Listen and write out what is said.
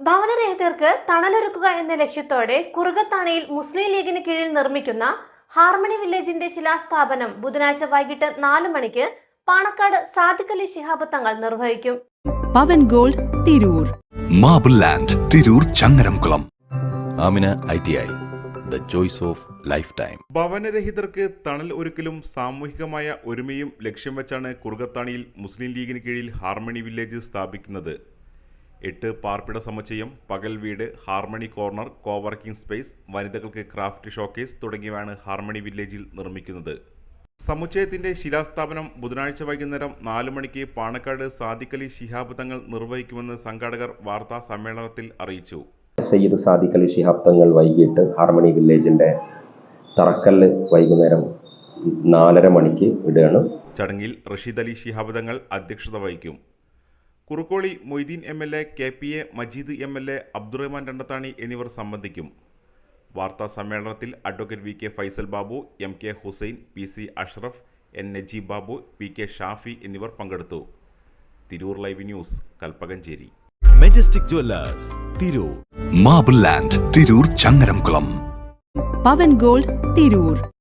ഭവനരഹിതർക്ക് തണലൊരുക്കുക എന്ന ലക്ഷ്യത്തോടെ കുറുകത്താണയിൽ മുസ്ലിം ലീഗിന് കീഴിൽ നിർമ്മിക്കുന്ന ഹാർമണി വില്ലേജിന്റെ ശിലാസ്ഥാപനം ബുധനാഴ്ച വൈകിട്ട് നാലു മണിക്ക് പാണക്കാട് സാദിഖ് അലി ശിഹാബ് തങ്ങൾ നിർവഹിക്കും. Pavan gold Tirur. Marble land Tirur Changaramkulam. Amina I T I. The choice of lifetime. ഭവനരഹിതർക്ക് തണൽ ഒരുക്കലും സാമൂഹികമായ ഒരുമയും ലക്ഷ്യം വെച്ചാണ് കുറുകത്താണിയിൽ മുസ്ലിം ലീഗിന് കീഴിൽ ഹാർമണി വില്ലേജ് സ്ഥാപിക്കുന്നത്. എട്ട് പാർപ്പിട സമുച്ചയം പകൽ വീട് ഹാർമണി കോർണർ കോവർക്കിംഗ് സ്പേസ് വനിതകൾക്ക് ക്രാഫ്റ്റ് ഷോക്കേസ് തുടങ്ങിയവയാണ് ഹാർമണി വില്ലേജിൽ നിർമ്മിക്കുന്നത്. സമുച്ചയത്തിന്റെ ശിലാസ്ഥാപനം ബുധനാഴ്ച വൈകുന്നേരം നാലു മണിക്ക് പാണക്കാട് സാദിഖലി ശിഹാബ് തങ്ങൾ നിർവഹിക്കുമെന്ന് സംഘാടകർ വാർത്താ സമ്മേളനത്തിൽ അറിയിച്ചു. സയ്യിദ് സാദിഖലി ശിഹാബ് തങ്ങൾ വൈകിട്ട് ഹാർമണി വില്ലേജിന്റെ തറക്കല്ല് വൈകുന്നേരം നാലര മണിക്ക് ഇടുകയാണ്. ചടങ്ങിൽ റഷീദ് അലി ശിഹാബ് തങ്ങൾ അധ്യക്ഷത വഹിക്കും. Kurukkoli Moideen M L A K P A Majeed M L A Abdurahman Randathani എന്നിവർ സംബന്ധിക്കും. വാർത്താ സമ്മേളനത്തിൽ advocate V K Faisal Babu M K Hussain P C Ashraf N Najeeb Babu P K Shafi എന്നിവർ പങ്കെടുത്തു. Tirur live news Kalpakanchery. Majestic jewellers Tirur. Marble land Tirur Changaramkulam. Pavan gold Tirur.